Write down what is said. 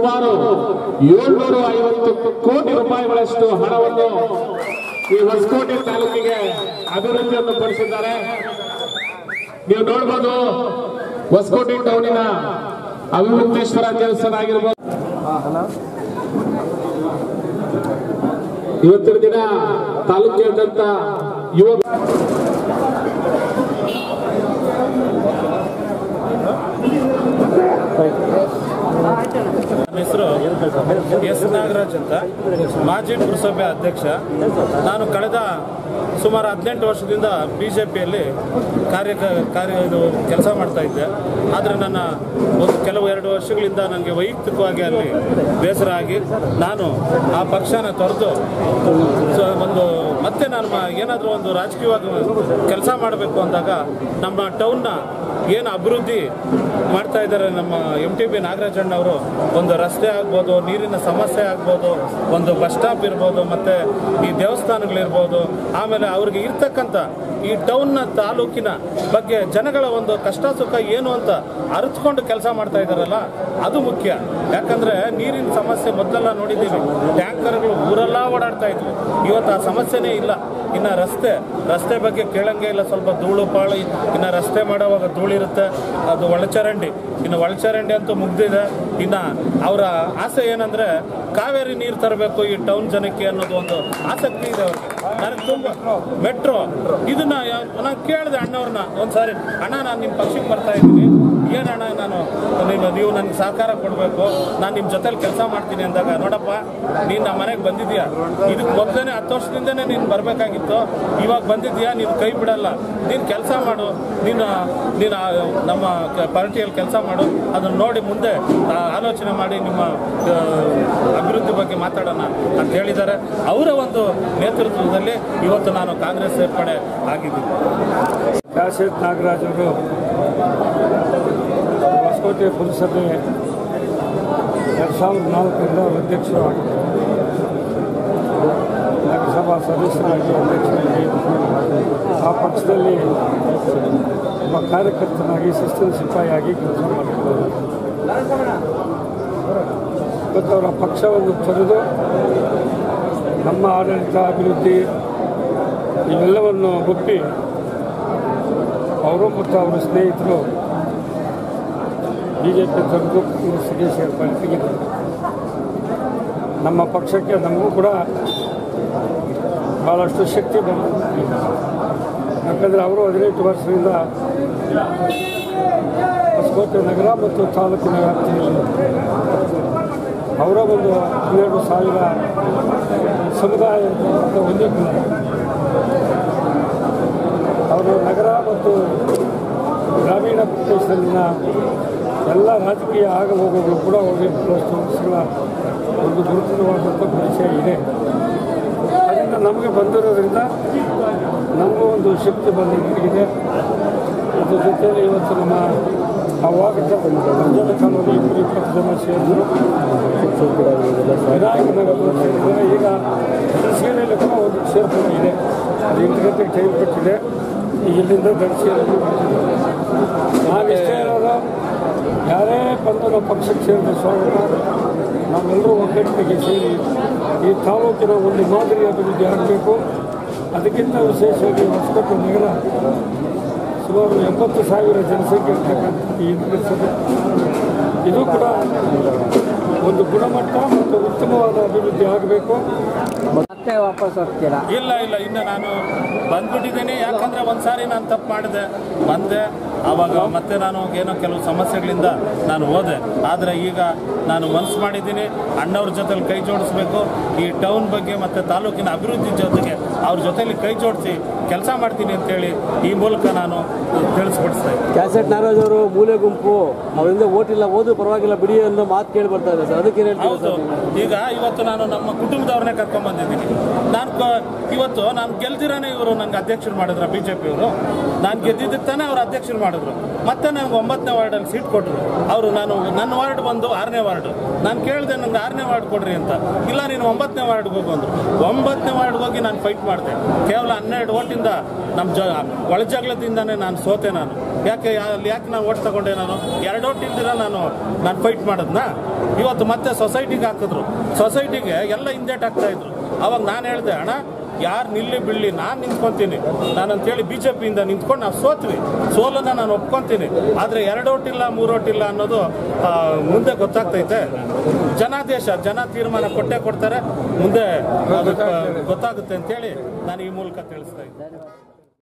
ಸುಮಾರು ಏಳ್ನೂರ ಐವತ್ತು ಕೋಟಿ ರೂಪಾಯಿಗಳಷ್ಟು ಹಣವನ್ನು ಈ ಹೊಸಕೋಟೆ ತಾಲೂಕಿಗೆ ಅಭಿವೃದ್ಧಿಯನ್ನು ಪಡಿಸಿದ್ದಾರೆ. ನೀವು ನೋಡ್ಬೋದು, ಹೊಸಕೋಟೆ ಟೌನಿನ ಅಭಿವೃದ್ಧೇಶ್ವರ ದೇವಸ್ಥಾನ ಆಗಿರ್ಬೋದು. ಇವತ್ತಿನ ದಿನ ತಾಲೂಕಿನಾದ್ಯಂತ ಯುವ ನನ್ನ ಹೆಸರು ಎಸ್ ನಾಗರಾಜ್ ಅಂತ. ಮಾಜಿ ಪುರಸಭೆ ಅಧ್ಯಕ್ಷ. ನಾನು ಕಳೆದ ಸುಮಾರು ಹದಿನೆಂಟು ವರ್ಷದಿಂದ ಬಿ ಜೆ ಪಿಯಲ್ಲಿ ಕಾರ್ಯ ಕಾರ್ಯ ಇದು ಕೆಲಸ ಮಾಡ್ತಾ ಇದ್ದೆ. ಆದರೆ ನನ್ನ ಒಂದು ಕೆಲವು ಎರಡು ವರ್ಷಗಳಿಂದ ನನಗೆ ವೈಯಕ್ತಿಕವಾಗಿ ಅಲ್ಲಿ ಬೇಸರ ಆಗಿ ನಾನು ಆ ಪಕ್ಷನ ತೊರೆದು ಒಂದು ಮತ್ತೆ ನಾನು ಏನಾದರೂ ಒಂದು ರಾಜಕೀಯವಾಗಿ ಕೆಲಸ ಮಾಡಬೇಕು ಅಂದಾಗ ನಮ್ಮ ಟೌನ್ನ ಏನು ಅಭಿವೃದ್ಧಿ ಮಾಡ್ತಾ ಇದ್ದಾರೆ ನಮ್ಮ ಎಂ ಟಿ ಬಿ ನಾಗರಾಜಣ್ಣ ಅವರು ಒಂದು ರಸ್ತೆ ಆಗ್ಬೋದು, ನೀರಿನ ಸಮಸ್ಯೆ ಆಗ್ಬೋದು, ಒಂದು ಬಸ್ ಸ್ಟಾಪ್ ಇರ್ಬೋದು, ಮತ್ತು ಈ ದೇವಸ್ಥಾನಗಳಿರ್ಬೋದು, ಆಮೇಲೆ ಅವ್ರಿಗೆ ಇರ್ತಕ್ಕಂಥ ಈ ಟೌನ್ನ ತಾಲೂಕಿನ ಬಗ್ಗೆ ಜನಗಳ ಒಂದು ಕಷ್ಟ ಸುಖ ಏನು ಅಂತ ಅರಿತುಕೊಂಡು ಕೆಲಸ ಮಾಡ್ತಾ ಇದ್ದಾರಲ್ಲ ಅದು ಮುಖ್ಯ. ಯಾಕಂದ್ರೆ ನೀರಿನ ಸಮಸ್ಯೆ ಮೊದಲೆಲ್ಲ ನೋಡಿದ್ದೀವಿ. ಟ್ಯಾಂಕರ್ಗಳು ಊರೆಲ್ಲ ಓಡಾಡ್ತಾ ಇದ್ವಿ. ಇವತ್ತು ಆ ಸಮಸ್ಯೆನೇ ಇಲ್ಲ. ಇನ್ನು ರಸ್ತೆ ರಸ್ತೆ ಬಗ್ಗೆ ಕೇಳಂಗೆ ಇಲ್ಲ. ಸ್ವಲ್ಪ ಧೂಳು, ಪಾಳು ಇನ್ನು ರಸ್ತೆ ಮಾಡೋವಾಗ ಧೂಳಿರುತ್ತೆ ಅದು ಒಳಚರಂಡಿ. ಇನ್ನು ಒಳಚರಂಡಿ ಅಂತೂ ಮುಗ್ದಿದೆ. ಇನ್ನು ಅವರ ಆಸೆ ಏನಂದ್ರೆ ಕಾವೇರಿ ನೀರು ತರಬೇಕು ಈ ಟೌನ್ ಜನಕ್ಕೆ ಅನ್ನೋದು ಒಂದು ಆಸಕ್ತಿ ಇದೆ ಅವ್ರಿಗೆ. ನನಗೆ ತುಂಬ ಮೆಟ್ರೋ. ಇದನ್ನ ನಾನು ಕೇಳಿದೆ ಅಣ್ಣವ್ರನ್ನ. ಒಂದ್ಸಾರಿ, ಅಣ್ಣ, ನಾನು ನಿಮ್ಮ ಪಕ್ಷಕ್ಕೆ ಬರ್ತಾ ಇದ್ದೀನಿ. ಏನಣ್ಣ ನಾನು? ನಿಮ್ಮ ನೀವು ನನಗೆ ಸಹಕಾರ ಕೊಡಬೇಕು. ನಾನು ನಿಮ್ಮ ಜೊತೆಲಿ ಕೆಲಸ ಮಾಡ್ತೀನಿ ಅಂದಾಗ, ನೋಡಪ್ಪ, ನೀನು ನಮ್ಮ ಮನೆಗೆ ಬಂದಿದ್ಯಾ? ಇದಕ್ಕೆ ಮೊದಲನೇ ಹತ್ತು ವರ್ಷದಿಂದನೇ ನೀನು ಬರಬೇಕಾಗಿತ್ತು. ಇವಾಗ ಬಂದಿದ್ಯಾ? ನೀನು ಕೈ ಬಿಡಲ್ಲ. ನೀನು ಕೆಲಸ ಮಾಡು. ನೀನು ನೀನು ನಮ್ಮ ಪಾರ್ಟಿಯಲ್ಲಿ ಕೆಲಸ ಮಾಡು. ಅದನ್ನು ನೋಡಿ ಮುಂದೆ ಆಲೋಚನೆ ಮಾಡಿ ನಿಮ್ಮ ಅಭಿವೃದ್ಧಿ ಬಗ್ಗೆ ಮಾತಾಡೋಣ ಅಂತ ಹೇಳಿದ್ದಾರೆ. ಅವರ ಒಂದು ನೇತೃತ್ವದಲ್ಲಿ ಇವತ್ತು ನಾನು ಕಾಂಗ್ರೆಸ್ ಸೇರ್ಪಡೆ ಆಗಿದ್ದೀನಿ. ಕಾಶೇತ್ ನಾಗರಾಜ್ ಅವರು ಹೊಸಕೋಟೆ ಪುರಸಭೆ ಎರಡು ಸಾವಿರದ ನಾಲ್ಕರಿಂದ ಅಧ್ಯಕ್ಷರು ಆಗಿದ್ದಾರೆ. ನಗರಸಭಾ ಸದಸ್ಯರಾಗಿ ಅಧ್ಯಕ್ಷರಾಗಿ ಆ ಪಕ್ಷದಲ್ಲಿ ಒಬ್ಬ ಕಾರ್ಯಕರ್ತನಾಗಿ, ಶಿಸ್ತಿನ ಸಿಪಾಯಿಯಾಗಿ ಕೆಲಸ ಮಾಡಿದ್ದಾರೆ. ಇವತ್ತು ಅವರ ಪಕ್ಷವನ್ನು ತೊರೆದು ನಮ್ಮ ಆಡಳಿತ ಅಭಿವೃದ್ಧಿ ಇವೆಲ್ಲವನ್ನು ಒಪ್ಪಿ ಅವರು ಮತ್ತು ಅವರ ಸ್ನೇಹಿತರು ಬಿ ಜೆ ಪಿ ತೊರೆದು ಕಾಂಗ್ರೆಸ್ಗೆ ಸೇರ್ಪಡೆಯಾಗಿದ್ದರು ನಮ್ಮ ಪಕ್ಷಕ್ಕೆ ನಮಗೂ ಕೂಡ ಭಾಳಷ್ಟು ಶಕ್ತಿ ಬಂದಿದೆ. ಯಾಕಂದರೆ ಅವರು ಹದಿನೆಂಟು ವರ್ಷದಿಂದ ಹೊಸಕೋಟೆ ನಗರ ಮತ್ತು ತಾಲೂಕಿನ ವ್ಯಾಪ್ತಿಯಲ್ಲಿ ಅವರ ಒಂದು ಹನ್ನೆರಡು ಸಾವಿರ ಸಮುದಾಯ ಹೊಂದಿದ್ದು ಅವರು ನಗರ ಮತ್ತು ಗ್ರಾಮೀಣ ಪ್ರದೇಶದಲ್ಲಿನ ಎಲ್ಲ ರಾಜಕೀಯ ಆಗಹೋಗುಗಳು ಕೂಡ ಅವರಿಗೆ ವರ್ಷಗಳ ಒಂದು ಗುರುತರವಾದಂಥ ಪರಿಚಯ ಇದೆ. ಅದರಿಂದ ನಮಗೆ ಬಂದಿರೋದ್ರಿಂದ ನಮಗೂ ಒಂದು ಶಕ್ತಿ ಬಂದಿದೆ. ಅದ್ರ ಜೊತೆಯಲ್ಲಿ ಇವತ್ತು ನಮ್ಮ ಅವಾಗ ರಂಜನ ಕಾಲೋನಿ ಇಬ್ಬರು ಇಪ್ಪತ್ತು ಜನ ಸೇರಿದ್ರು ವಿನಾಯಕ ನಗರದಲ್ಲಿ ಸೇರಿದ್ದಾರೆ ಈಗ ಸೀರೆಯಲ್ಲಿ ಕೂಡ ಒಂದು ಇದೆ ಅದು ಟೈಮ್ ಕೊಟ್ಟಿದೆ ಇಲ್ಲಿಂದ ದರ್ಶಿಯಲ್ಲಿ ನಾನು ಇರೋದು ಯಾರೇ ಬಂದು ನಮ್ಮ ಪಕ್ಷಕ್ಕೆ ಸೇರಿದ ಸ್ವಾಗತ ನಾವೆಲ್ಲರೂ ಒಗ್ಗಟ್ಟಿಗೆ ಸೇರಿ ಈ ತಾಲೂಕಿನ ಒಂದು ಮಾದರಿ ಅಭಿವೃದ್ಧಿ ಆಗಬೇಕು ಅದಕ್ಕಿಂತ ವಿಶೇಷವಾಗಿ ಹೊಸಕೋಟೆ ನಗರ ಸುಮಾರು ಎಂಬತ್ತು ಸಾವಿರ ಜನಸಂಖ್ಯೆ ಇರ್ತಕ್ಕಂಥ ಈ ನಗರಸಭೆ ಇದು ಕೂಡ ಒಂದು ಗುಣಮಟ್ಟ ಮತ್ತು ಉತ್ತಮವಾದ ಅಭಿವೃದ್ಧಿ ಆಗಬೇಕು. ಮತ್ತೆ ವಾಪಸ್ ಹೋಗ್ತೀರಾ? ಇಲ್ಲ ಇಲ್ಲ ಇನ್ನು ನಾನು ಬಂದ್ಬಿಟ್ಟಿದ್ದೀನಿ. ಯಾಕಂದ್ರೆ ಒಂದ್ಸಾರಿ ನಾನು ತಪ್ಪು ಮಾಡಿದೆ. ಬಂದೆ. ಆವಾಗ ಮತ್ತೆ ನಾನು ಏನೋ ಕೆಲವು ಸಮಸ್ಯೆಗಳಿಂದ ನಾನು ಹೋದೆ. ಆದರೆ ಈಗ ನಾನು ಮನಸ್ಸು ಮಾಡಿದ್ದೀನಿ ಅಣ್ಣವ್ರ ಜೊತೆಲಿ ಕೈ ಜೋಡಿಸ್ಬೇಕು ಈ ಟೌನ್ ಬಗ್ಗೆ ಮತ್ತು ತಾಲೂಕಿನ ಅಭಿವೃದ್ಧಿ ಜೊತೆಗೆ ಅವ್ರ ಜೊತೆಲಿ ಕೈ ಜೋಡಿಸಿ ಕೆಲಸ ಮಾಡ್ತೀನಿ ಅಂತೇಳಿ ಈ ಮೂಲಕ ನಾನು ತಿಳಿಸ್ಪಡಿಸ್ತಾ ಇದ್ದೀನಿ. ಕ್ಯಾಸೆಟ್ ನಾಗರಾಜ್ ಅವರು ಮೂಲೆ ಗುಂಪು ಅವರಿಂದ ಓಟಿಲ್ಲ ಓದು ಪರವಾಗಿಲ್ಲ ಬಿಡಿ ಅನ್ನೋ ಮಾತು ಕೇಳಿ ಬರ್ತಾ ಇದೆ ಸರ್. ಅದಕ್ಕೆ ಹೌದು. ಈಗ ಇವತ್ತು ನಾನು ನಮ್ಮ ಕುಟುಂಬದವ್ರನ್ನೇ ಕರ್ಕೊಂಡ್ ಬಂದಿದ್ದೀನಿ. ನಾನು ಇವತ್ತು ನಾನು ಗೆಲ್ದಿರಾನೆ ಇವರು ನಂಗೆ ಅಧ್ಯಕ್ಷರು ಮಾಡಿದ್ರ ಬಿಜೆಪಿಯವರು. ನಾನು ಗೆದ್ದಿದ್ದಕ್ಕೆ ತಾನೇ ಅವರು ಅಧ್ಯಕ್ಷರು ಮಾಡಿದ್ರು ಮಾಡಿದ್ರು. ಮತ್ತೆ ನನಗೆ ಒಂಬತ್ತನೇ ವಾರ್ಡಲ್ಲಿ ಸೀಟ್ ಕೊಟ್ಟರು ಅವರು, ನಾನು, ನನ್ನ ವಾರ್ಡ್ ಬಂದು ಆರನೇ ವಾರ್ಡ್. ನಾನು ಕೇಳಿದೆ ನನಗೆ ಆರನೇ ವಾರ್ಡ್ ಕೊಡ್ರಿ ಅಂತ. ಇಲ್ಲ, ನೀನು ಒಂಬತ್ತನೇ ವಾರ್ಡ್ಗೆ ಹೋಗು, ಅಂದರು. ಒಂಬತ್ತನೇ ವಾರ್ಡ್ಗೆ ಹೋಗಿ ನಾನು ಫೈಟ್ ಮಾಡಿದೆ. ಕೇವಲ ಹನ್ನೆರಡು ಓಟಿಂದ ನಮ್ಮ ಜ ಒಳಜಗಳದಿಂದಾನೇ ನಾನು ಸೋತೆ ನಾನು. ಯಾಕೆ, ಅಲ್ಲಿ ಯಾಕೆ ನಾನು ಓಟ್ ತಗೊಂಡೆ ನಾನು? ಎರಡು ಓಟಿಂದಿರ ನಾನು ನಾನು ಫೈಟ್ ಮಾಡೋದನ್ನ ಇವತ್ತು ಮತ್ತೆ ಸೊಸೈಟಿಗೆ ಹಾಕಿದ್ರು. ಸೊಸೈಟಿಗೆ ಎಲ್ಲ ಹಿಂದೇಟ್ ಹಾಕ್ತಾ ಇದ್ರು. ಅವಾಗ ನಾನು ಹೇಳಿದೆ, ಅಣ್ಣ ಯಾರು ನಿಲ್ಲಿ ಬಿಡಲಿ, ನಾನು ನಿಂತ್ಕೊತೀನಿ. ನಾನು ಅಂತೇಳಿ ಬಿ ಜೆ ಪಿಯಿಂದ ನಿಂತ್ಕೊಂಡು ನಾವು ಸೋತ್ವಿ. ಸೋಲನ್ನ ನಾನು ಒಪ್ಕೊತೀನಿ. ಆದರೆ ಎರಡು ಓಟಿಲ್ಲ ಮೂರು ಓಟಿಲ್ಲ ಅನ್ನೋದು ಮುಂದೆ ಗೊತ್ತಾಗ್ತೈತೆ. ಜನಾದೇಶ, ಜನ ತೀರ್ಮಾನ ಕೊಟ್ಟೇ ಕೊಡ್ತಾರೆ. ಮುಂದೆ ಗೊತ್ತಾಗುತ್ತೆ ಅಂತೇಳಿ ನಾನು ಈ ಮೂಲಕ ತಿಳಿಸ್ತಾ ಇದ್ದೀನಿ.